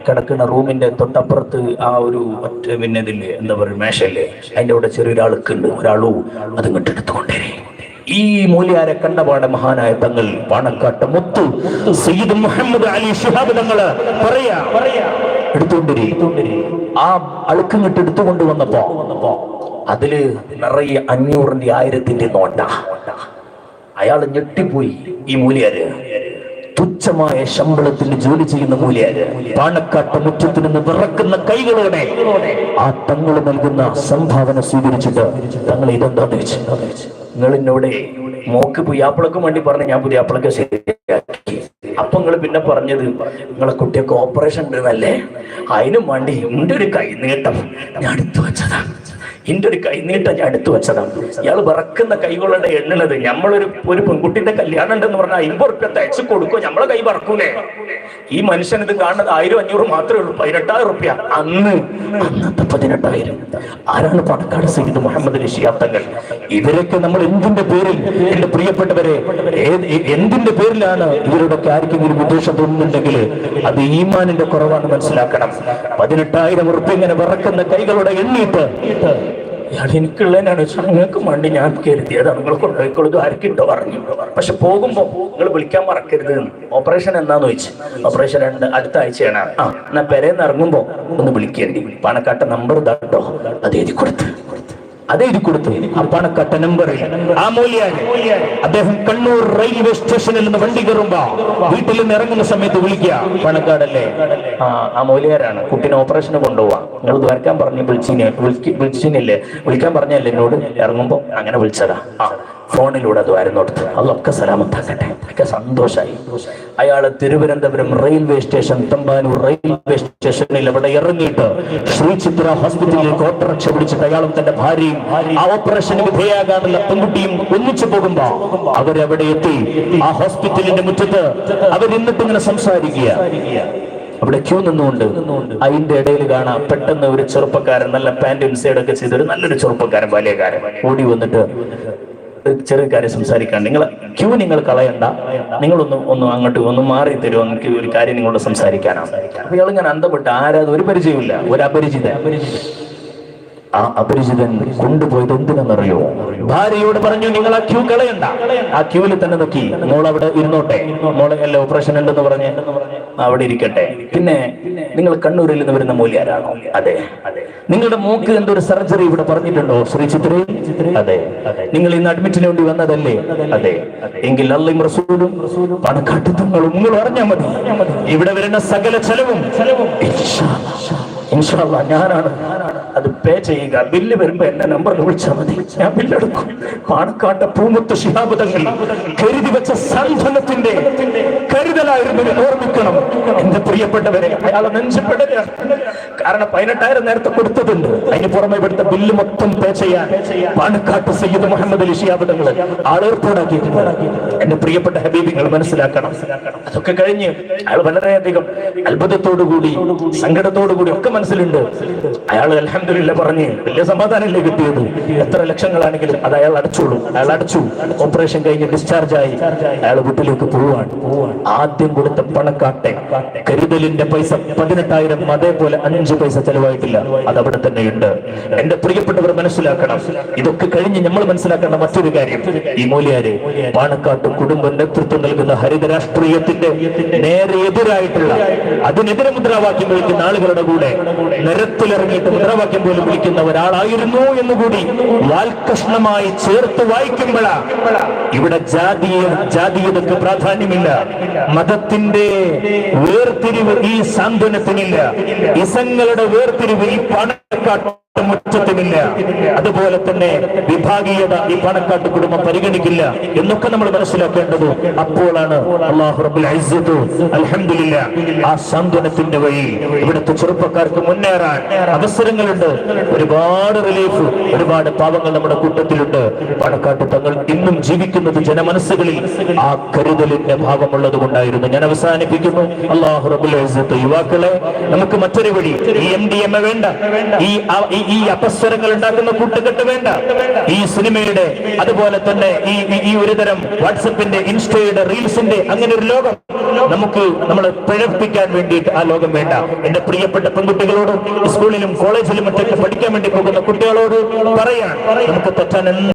കിടക്കുന്ന റൂമിന്റെ തൊട്ടപ്പുറത്ത് ആ ഒരു ഒറ്റ പിന്നെ ഇതില്ലേ എന്താ പറയുക മേശല്ലേ അതിന്റെ അവിടെ ചെറിയൊരാൾക്കുണ്ട് ഒരാളു അത് ഇങ്ങോട്ട് ഈ മൂല്യാരെ കണ്ടപാട് മഹാനായ തങ്ങൾ പാണക്കാട്ട് മുത്തു സയ്യിദ് മുഹമ്മദ് അലി ഷിഹാബ് തങ്ങൾ പറയാ എടുത്തുകൊണ്ടിരി ആ അളുക്കിങ്ങിട്ട് എടുത്തുകൊണ്ട് വന്നപ്പോ അതിൽ നിറയെ അഞ്ഞൂറിന്റെ ആയിരത്തിന്റെ നോട്ട. അയാൾ ഞെട്ടിപ്പോയി ഈ മൂല്യാര്. തുച്ഛമായ ശമ്പളത്തിൽ ജോലി ചെയ്യുന്ന മൂല്യാര്? പാണക്കാട്ട് മുറ്റത്തിൽ നിന്ന് വിറക്കുന്ന കൈകളോടെ ആ തങ്ങൾ നൽകുന്ന സംഭാവന സ്വീകരിച്ചിട്ട് തങ്ങൾ ഇതെന്താ നിങ്ങൾ എന്നോട് മോക്ക് പുയ്യാപ്പിളക്കും വേണ്ടി പറഞ്ഞ് ഞാൻ പുതിയാപ്പിളക്ക് ശരിയാക്കി. അപ്പൊ നിങ്ങൾ പിന്നെ പറഞ്ഞത് നിങ്ങളെ കുട്ടിയൊക്കെ ഓപ്പറേഷൻ ഉണ്ടെന്നല്ലേ? അതിനും വേണ്ടി എന്റെ ഒരു കൈ നീട്ടം ഞാൻ എടുത്തു വെച്ചതാ. എന്റെ ഒരു കൈനീട്ടം ഞാൻ എടുത്തു വെച്ചതാണ്. ഇയാൾ വിറക്കുന്ന കൈകളുടെ എണ്ണുന്നത് നമ്മളൊരു ഒരു പെൺകുട്ടിന്റെ കല്യാണം ഉണ്ടെന്ന് പറഞ്ഞാൽ അമ്പത് റുപ്യ തയ്ച്ചു കൊടുക്കും? നമ്മളെ കൈ വറക്കൂലേ ഈ മനുഷ്യൻ ഇത് കാണുന്നത് ആയിരം അഞ്ഞൂറ് മാത്രമേ ഉള്ളൂ. പതിനെട്ടായിരം റുപ്യ അന്ന് അന്നത്തെ പതിനെട്ടായിരം. ആരാണ് പടക്കാട് സൈദ് മുഹമ്മദ് നിഷിയാത്തങ്ങൾ ഇവരൊക്കെ നമ്മൾ എന്തിന്റെ പേരിൽ എന്റെ പ്രിയപ്പെട്ടവരെ എന്തിന്റെ പേരിലാണ് ഇവരോടൊക്കെ ആർക്കെങ്കിലും ഉദ്ദേശം തോന്നുന്നുണ്ടെങ്കിൽ അത് ഈമാനിന്റെ കുറവാണ് മനസ്സിലാക്കണം. പതിനെട്ടായിരം റുപ്യ ഇങ്ങനെ വിറക്കുന്ന കൈകളുടെ എണ്ണീട്ട് ഇയാൾ എനിക്കുള്ളതിനാണ് നിങ്ങൾക്ക് വേണ്ടി ഞാൻ കരുതിയത്. നിങ്ങൾ കൊണ്ടുപോയിക്കോളൂ ആർക്കിട്ടോ പറഞ്ഞു. പക്ഷെ പോകുമ്പോ നിങ്ങൾ വിളിക്കാൻ മറക്കരുത് ഓപ്പറേഷൻ എന്താന്ന് ചോദിച്ചു. ഓപ്പറേഷൻ രണ്ട് അടുത്ത ആഴ്ചയാണ്. ആ എന്നാ പെരേന്ന് ഇറങ്ങുമ്പോ ഒന്ന് വിളിക്കേണ്ടി പണക്കാട്ട നമ്പർ ഇതാട്ടോ അത് എഴുതി കൊടുത്ത്. അത് എഴുതി കൊടുത്തു. ആ പണക്കാട്ട നമ്പറിൽ ആ മൂല്യാര് അദ്ദേഹം കണ്ണൂർ റെയിൽവേ സ്റ്റേഷനിൽ നിന്ന് വണ്ടി കയറുമ്പോ വീട്ടിൽ നിന്ന് ഇറങ്ങുന്ന സമയത്ത് വിളിക്കുക പണക്കാടല്ലേ? ആ മൂല്യാരാണ്. കുട്ടീനെ ഓപ്പറേഷന് കൊണ്ടുപോവാ. നിങ്ങൾ വരക്കാൻ പറഞ്ഞു വിളിച്ചിനെ വിളിച്ചിനില്ലേ? വിളിക്കാൻ പറഞ്ഞല്ലേ എന്നോട്? ഇറങ്ങുമ്പോ അങ്ങനെ വിളിച്ചതാ. ആ ഫോണിലൂടെ അത് വരുന്നോടത്ത് അതൊക്കെ സലാമത്താക്കട്ടെ. ഒക്കെ സന്തോഷമായി അയാൾ Thiruvananthapuram railway station Thampanoor railway സ്റ്റേഷനിൽ അവിടെ ഇറങ്ങിയിട്ട് ശ്രീ ചിത്ര ഹോസ്പിറ്റലിലേക്ക് ഓട്ടോറിക്ഷ പിടിച്ചിട്ട് അയാളും തന്റെ ഭാര്യയും ആ ഓപ്പറേഷന് വിധേയാകാനുള്ള പെൺകുട്ടിയും ഒന്നിച്ചു പോകുമ്പോ അവരവിടെ എത്തി. ആ ഹോസ്പിറ്റലിന്റെ മുറ്റത്ത് അവരിന്നിട്ട് ഇങ്ങനെ സംസാരിക്കുക. അവിടെ ക്യൂ നിന്നുകൊണ്ട് അതിന്റെ ഇടയിൽ കാണാം പെട്ടെന്ന് ഒരു ചെറുപ്പക്കാരൻ നല്ല പാന്റും സൈഡൊക്കെ ചെയ്തൊരു നല്ലൊരു ചെറുപ്പക്കാരൻ ബാല്യക്കാരൻ ഓടി വന്നിട്ട് ചെറിയ കാര്യം സംസാരിക്കാൻ നിങ്ങൾ ക്യൂ നിങ്ങൾ കളയണ്ട. നിങ്ങളൊന്ന് ഒന്ന് അങ്ങോട്ട് ഒന്ന് മാറി തരുമോ എനിക്ക് ഒരു കാര്യം നിങ്ങളോട് സംസാരിക്കാനാണ്. അപ്പൊ ഇയാൾ ഇങ്ങനെ അന്തപ്പെട്ട് ആരാ? ഒരു പരിചയമില്ല ഒരു അപരിചിതൻ. ആ അപരിചിതൻ കൊണ്ടുപോയത് എന്തിനെന്നറിയോ? ഭാര്യയോട് പറഞ്ഞു നിങ്ങൾ ആ ക്യൂ കളയണ്ട. ആ ക്യൂവിൽ തന്നെ നോക്കി. മോൾ അവിടെ ഇരുന്നോട്ടെ. മോളെ അല്ല ഓപ്പറേഷൻ ഉണ്ടെന്ന് പറഞ്ഞ് അവിടെ ഇരിക്കട്ടെ. പിന്നെ നിങ്ങൾ കണ്ണൂരിൽ നിന്ന് വരുന്ന മൂല്യാരാണോ? അതെ. നിങ്ങളുടെ മൂക്ക് എന്തൊരു സർജറി ഇവിടെ പറഞ്ഞിട്ടുണ്ടോ ശ്രീ ചിത്രേ? അതെ. നിങ്ങൾ ഇന്ന് അഡ്മിറ്റിന് വേണ്ടി വന്നതല്ലേ? അതെ. എങ്കിൽ അള്ളയും റസൂലും പണക്കാട്ടിത്തങ്ങളും നിങ്ങൾ അറിഞ്ഞാൽ മതി. ഇവിടെ വരുന്ന സകല ചെലവും ചെലവും ഞാനാണ് അത് പേ ചെയ്യുക. ബില്ല് വരുമ്പോ എന്റെ നമ്പറിൽ വിളിച്ചാൽ മതി. ഞാൻ ബില്ലെടുക്കും പാണക്കാട്ടെ പൂമുത്ത് ശിഹാബുദങ്ങൾ കരുതി വെച്ച സാന്ത്വനത്തിന്റെ കരുതലായിരുന്നു ഓർമ്മിക്കണം. എന്റെ പ്രിയപ്പെട്ടവരെ അയാളെ നെഞ്ചപ്പെടുകയാണ് കാരണം പതിനെട്ടായിരം നേരത്തെ കൊടുത്തതുണ്ട്. അതിന് പുറമെ ഇവിടുത്തെ ബില്ല് മൊത്തം പേ ചെയ്യാൻ പാണക്കാട്ട് സയ്യിദ് മുഹമ്മദ് അലി ശിഹാബുദങ്ങൾ ആളേർപ്പാടാക്കിയിട്ടുണ്ട് എന്റെ പ്രിയപ്പെട്ട ഹബീബിങ്ങൾ മനസ്സിലാക്കണം. അതൊക്കെ കഴിഞ്ഞ് അയാൾ വളരെയധികം അത്ഭുതത്തോടു കൂടി സങ്കടത്തോടു കൂടി ഒക്കെ മനസ്സിലുണ്ട്. അയാൾ അലഹമില്ല പറഞ്ഞ് വലിയ സമാധാനമല്ലേ കിട്ടിയത്? എത്ര ലക്ഷങ്ങളാണെങ്കിലും അത് അയാൾ അടച്ചോളൂ. അയാൾ അടച്ചു. ഓപ്പറേഷൻ കഴിഞ്ഞ് ഡിസ്ചാർജ് ആയി. അയാൾ വീട്ടിലേക്ക് പോവാണ് ആദ്യം കൊടുത്ത പണക്കാട്ടെ. കരുതലിന്റെ പൈസ പതിനെട്ടായിരം അതേപോലെ അഞ്ച് പൈസ ചെലവായിട്ടില്ല. അത് അവിടെ തന്നെയുണ്ട്. എന്റെ പ്രിയപ്പെട്ടവർ മനസ്സിലാക്കണം. ഇതൊക്കെ കഴിഞ്ഞ് നമ്മൾ മനസ്സിലാക്കേണ്ട മറ്റൊരു കാര്യം. ഈ മൂല്യാര് പാണക്കാട്ട് കുടുംബം നേതൃത്വം നൽകുന്ന ഹരിത രാഷ്ട്രീയത്തിന്റെ നേരെ എതിരായിട്ടുള്ള അതിനെതിരെ മുദ്രാവാക്യം വിളിക്കുന്ന ആളുകളുടെ കൂടെ നിരത്തിലിറങ്ങിയിട്ട് മുദ്രാവാക്യം പോലും വിളിക്കുന്ന ഒരാളായിരുന്നു എന്നുകൂടി വാൽകഷ്ണമായി ചേർത്ത് വായിക്കുമ്പോഴാ ഇവിടെ ജാതീയ ജാതീയതക്ക് പ്രാധാന്യമില്ല. മതത്തിന്റെ വേർതിരിവ് ഈ സാന്ത്വനത്തിനില്ല. ഇസങ്ങളുടെ വേർതിരിവ് ഈ പണക്കാട്ട് മുറ്റത്തിനില്ല അതുപോലെ തന്നെ വിഭാഗീയത ഈ പണക്കാട്ട് കുടുംബം പരിഗണിക്കില്ല എന്നൊക്കെ നമ്മൾ മനസ്സിലാക്കേണ്ടത് അപ്പോഴാണ് അള്ളാഹു അൽഹംദുലില്ല. ആ സാന്ത്വനത്തിന്റെ വഴി ഇവിടുത്തെ ചെറുപ്പക്കാർക്ക് മുന്നേറാൻ അവസരങ്ങളുണ്ട്. ഒരുപാട് റിലീഫ് ഒരുപാട് പാവങ്ങൾ നമ്മുടെ കൂട്ടത്തിലുണ്ട്. പണക്കാട്ട് തങ്ങൾ ഇന്നും ജീവിക്കുന്നത് ജനമനസ്സുകളിൽ ആ കരുതലിന്റെ ഭാഗമുള്ളത് കൊണ്ടായിരുന്നു ഞാൻ അവസാനിപ്പിക്കുന്നു. അള്ളാഹു ഇസ്സത്ത് യുവാക്കളെ നമുക്ക് മറ്റൊരു വഴി. ഈ എം ഡി എം വേണ്ട. ഈ ഈ- അപസ്വരങ്ങൾ ഉണ്ടാക്കുന്ന കൂട്ടുകെട്ട് വേണ്ട. ഈ സിനിമയുടെ അതുപോലെ തന്നെ ഈ ഈ- ഒരു തരം വാട്സപ്പിന്റെ ഇൻസ്റ്റയുടെ റീൽസിന്റെ അങ്ങനെ ഒരു ലോകം നമുക്ക് നമ്മൾ പിഴപ്പിക്കാൻ വേണ്ടിയിട്ട് ആ ലോകം വേണ്ട. എന്റെ പ്രിയപ്പെട്ട പെൺകുട്ടികളോട് സ്കൂളിലും കോളേജിലും മറ്റൊക്കെ പഠിക്കാൻ വേണ്ടി പോകുന്ന കുട്ടികളോട് പറയാൻ നമുക്ക് തെറ്റാൻ